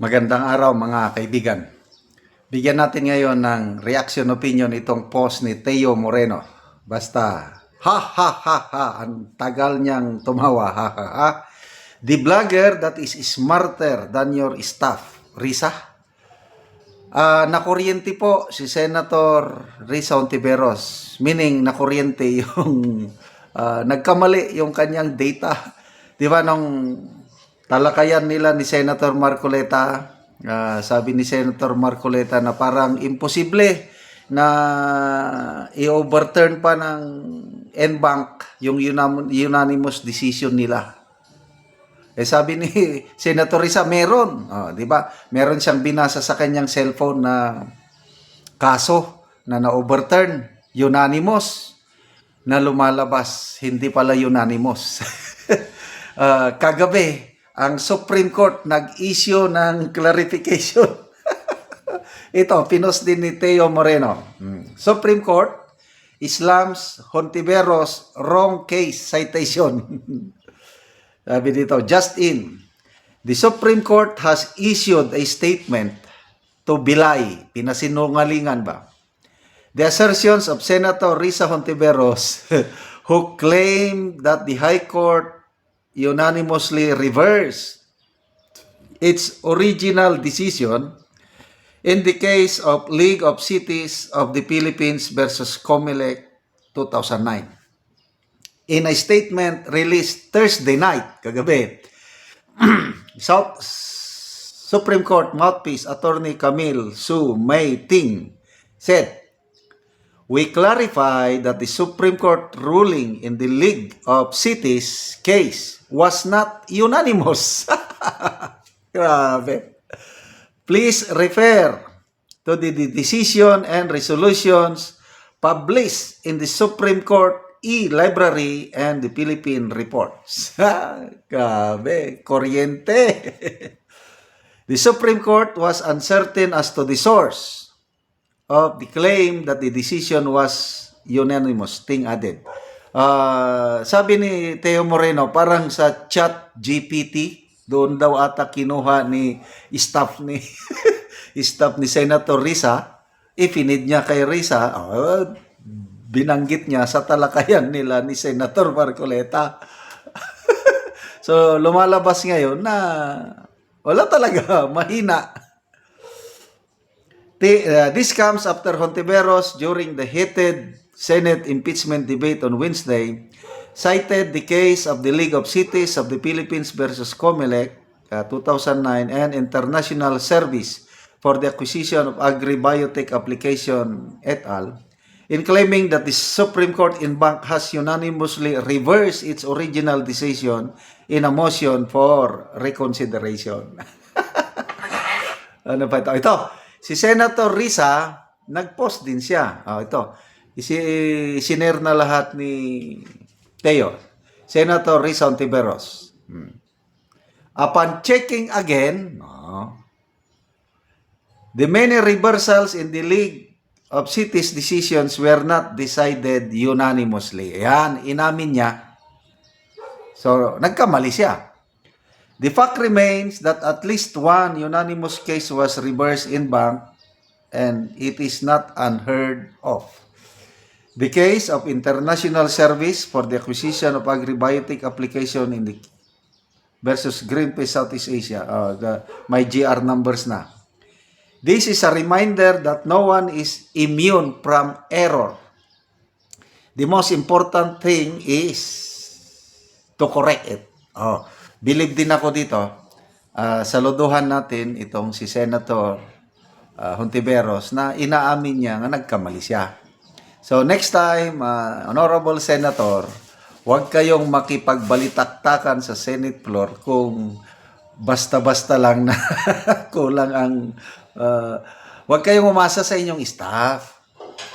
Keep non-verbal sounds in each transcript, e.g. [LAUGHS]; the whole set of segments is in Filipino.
Magandang araw mga kaibigan. Bigyan natin ngayon ng reaction opinion itong post ni Teo Moreno. Basta, ha ha ha ha, ang tagal niyang tumawa, ha ha ha. The vlogger that is smarter than your staff, Risa. Ah, nakuryente po si Senator Risa Ontiveros. Meaning, nakuryente [LAUGHS] yung, ah, nagkamali yung kanyang data. Di ba, nung talakayan nila ni Senator Marcoleta, ah, sabi ni Senator Marcoleta na parang imposible na i-overturn pa ng NBank yung unanimous decision nila. Eh sabi ni [LAUGHS] Senator Risa, meron. Oh, 'di ba? Meron siyang binasa sa kanyang cellphone na kaso na na-overturn, unanimous na lumalabas, hindi pala unanimous. [LAUGHS] Ah, kagabi, ang Supreme Court nag-issue ng [LAUGHS] clarification. Ito, pinos din ni Teo Moreno. Hmm. Supreme Court, Islam's Hontiveros wrong case citation. [LAUGHS] Sabi dito, just in, the Supreme Court has issued a statement to belie, pinasinungalingan ba? The assertions of Senator Risa Hontiveros [LAUGHS] who claimed that the High Court unanimously reversed its original decision in the case of League of Cities of the Philippines versus Comelec 2009 in a statement released Thursday night, kagabi, [CLEARS THROAT] South Supreme Court mouthpiece attorney Camille Su May Ting said, We clarify that the Supreme Court ruling in the League of Cities case was not unanimous. [LAUGHS] Grabe. Please refer to the, decision and resolutions published in the Supreme Court e-library and the Philippine reports. [LAUGHS] Grabe, kuryente. [LAUGHS] the Supreme Court was uncertain as to the source of the claim that the decision was unanimous. Ting added. Ah, sabi ni Teo Moreno, parang sa chat GPT, doon daw ata kinuha ni staff ni [LAUGHS] staff ni Senator Risa, ifinid niya kay Risa, ah, binanggit niya sa talakayan nila ni Senator Marcoleta. [LAUGHS] so, lumalabas ngayon na wala talaga, mahina. Ti- uh, this comes after Hontiveros during the heated Senate impeachment debate on Wednesday cited the case of the League of Cities of the Philippines versus Comelec uh, 2009 and International Service for the Acquisition of Agri-Biotech Application et al. in claiming that the Supreme Court in Bank has unanimously reversed its original decision in a motion for reconsideration. [LAUGHS] ano pa ito? Ito, si Senator Risa, nag-post din siya. Oh, ito, isi, siner na lahat ni Teo. Senator Risa Ontiveros. Hmm. Upon checking again, oh, the many reversals in the League of Cities decisions were not decided unanimously. Ayan, inamin niya. So, nagkamali siya. The fact remains that at least one unanimous case was reversed in bank and it is not unheard of. The case of International Service for the Acquisition of Agri-Biotech Application in the versus Greenpeace Southeast Asia. Uh, the, my GR numbers na. This is a reminder that no one is immune from error. The most important thing is to correct it. Oh, believe din ako dito. Uh, saluduhan natin itong si Senator uh, na inaamin niya nga nagkamali siya. So next time, uh, Honorable Senator, huwag kayong makipagbalitaktakan sa Senate floor kung basta-basta lang na [LAUGHS] kulang ang uh, huwag kayong umasa sa inyong staff.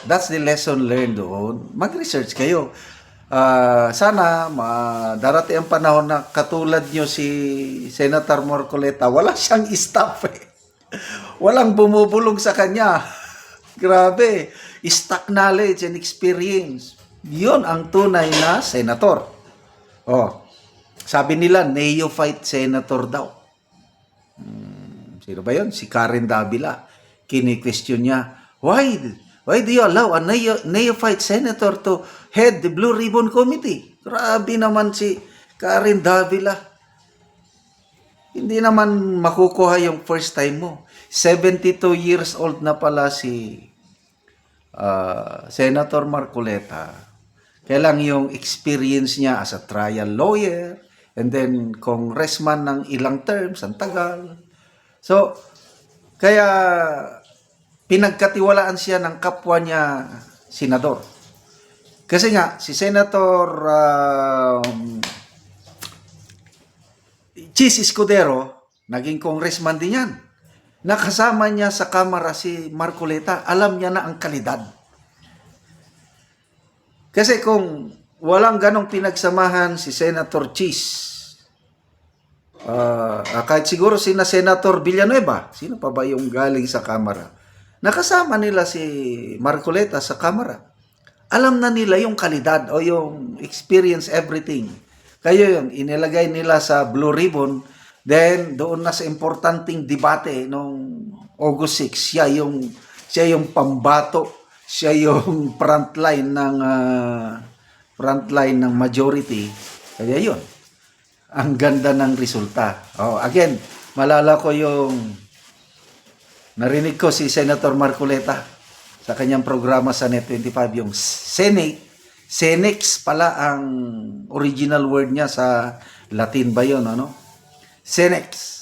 That's the lesson learned doon. Mag-research kayo. Ah, sana ma darating ang panahon na katulad nyo si Senator Morcoleta, wala siyang staff eh. [LAUGHS] Walang bumubulong sa kanya. [LAUGHS] Grabe. Stock knowledge and experience. Yun ang tunay na senator. Oh, sabi nila, neophyte senator daw. Hmm, sino ba yun? Si Karen Davila. Kini-question niya, why, why do you allow a neo- neophyte senator to head the Blue Ribbon Committee? Grabe naman si Karen Davila. Hindi naman makukuha yung first time mo. 72 years old na pala si ah, Senator Marcoleta. Kailang yung experience niya as a trial lawyer and then congressman ng ilang terms, ang tagal. So, kaya pinagkatiwalaan siya ng kapwa niya senador. Kasi nga, si Senator um, Chis Escudero, naging congressman din yan. Nakasama niya sa kamara si Marcoleta. Alam niya na ang kalidad. Kasi kung walang ganong pinagsamahan si Senator Chis, ah, kahit siguro si na Senator Villanueva, sino pa ba yung galing sa kamara? Nakasama nila si Marcoleta sa kamara. Alam na nila yung kalidad o yung experience everything. Kayo yun, inilagay nila sa Blue Ribbon, then doon na sa importanteng debate nung August 6, siya yung, siya yung pambato, siya yung [LAUGHS] frontline ng ah, frontline ng majority. Kaya yun, ang ganda ng resulta. Oh, again, malala ko yung narinig ko si Senator Marcoleta sa kanyang programa sa Net25 yung Senate Senex pala ang original word niya sa Latin ba yun, ano? Senex.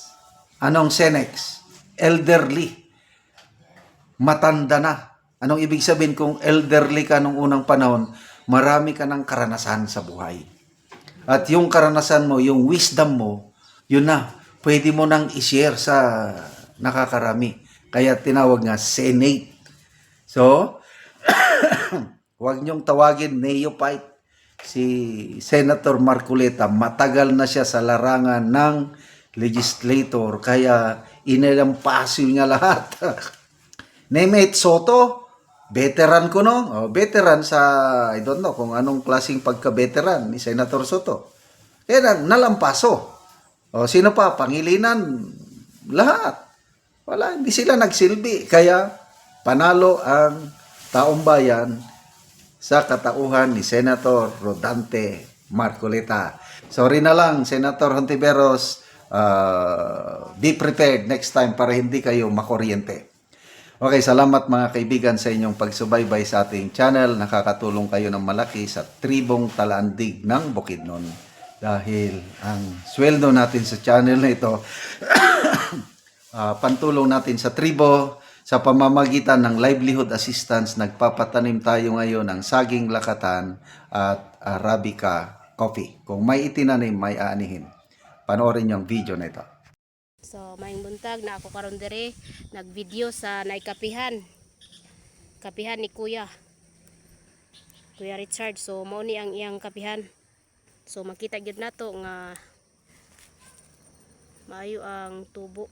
Anong Senex? Elderly. Matanda na. Anong ibig sabihin kung elderly ka nung unang panahon? Marami ka ng karanasan sa buhay. At yung karanasan mo, yung wisdom mo, yun na, pwede mo nang i-share sa nakakarami. Kaya tinawag nga Senate. So, [COUGHS] Huwag niyong tawagin neophyte si Senator Marcoleta. Matagal na siya sa larangan ng legislator kaya inilampaso niya lahat. [LAUGHS] Nemeth Soto, veteran ko no? Oh, veteran sa, I don't know kung anong klaseng pagka-veteran ni Senator Soto. Kaya nalampaso. O, sino pa? Pangilinan. Lahat. Wala, hindi sila nagsilbi. Kaya panalo ang taong bayan sa katauhan ni Senator Rodante Marcoleta. Sorry na lang, Senator Hontiveros, uh, be prepared next time para hindi kayo makuryente. Okay, salamat mga kaibigan sa inyong pagsubaybay sa ating channel. Nakakatulong kayo ng malaki sa tribong talandig ng Bukidnon. Dahil ang sweldo natin sa channel na ito, [COUGHS] ah, pantulong natin sa tribo, sa pamamagitan ng livelihood assistance, nagpapatanim tayo ngayon ng saging lakatan at Arabica coffee. Kung may itinanim, may aanihin. Panoorin ang video na ito. So, maing buntag na ako karon dire nagvideo sa naikapihan. Kapihan ni Kuya. Kuya Richard. So, mao ni ang iyang kapihan. So, makita gyud nato nga maayo ang tubo.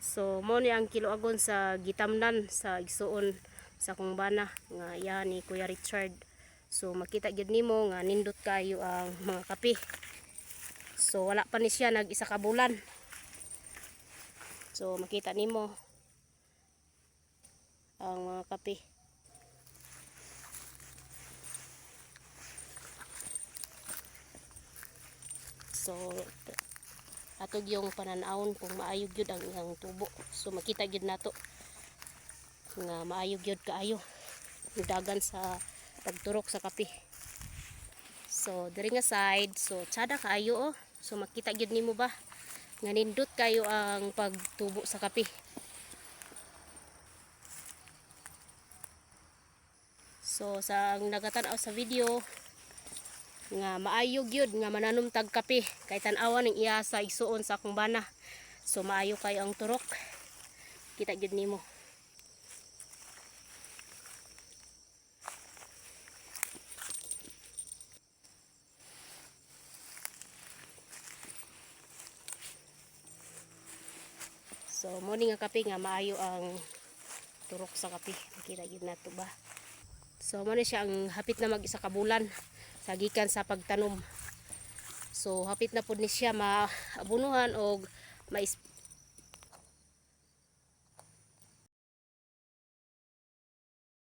So, mo ni ang kiloagon sa gitamnan sa igsuon sa kung bana nga iya ni Kuya Richard. So, makita gyud nimo nga nindot kayo ang mga kape. So, wala pa ni siya nag isa ka bulan. So, makita nimo ang mga kape. So, atog yung pananawon kung maayog yun ang iyang tubo. So makita gyud nato nga maayog yun kaayo. Dagan sa pagturok sa kape. So diri nga side, so tsada kaayo oh. So makita gyud nimo ba nga nindot kayo ang pagtubo sa kape. So sa ang nagatanaw sa video, nga maayog yun nga mananom tag kape kay tan-awa ning iya sa igsuon sa akong bana. So maayo kayo ang turok. Kita gyud nimo. So mo ni nga kape nga maayo ang turok sa kape. Kita gyud nato ba? So mo siya ang hapit na mag isa ka bulan sa gikan sa pagtanom. So hapit na pud ni siya maabunuhan og mais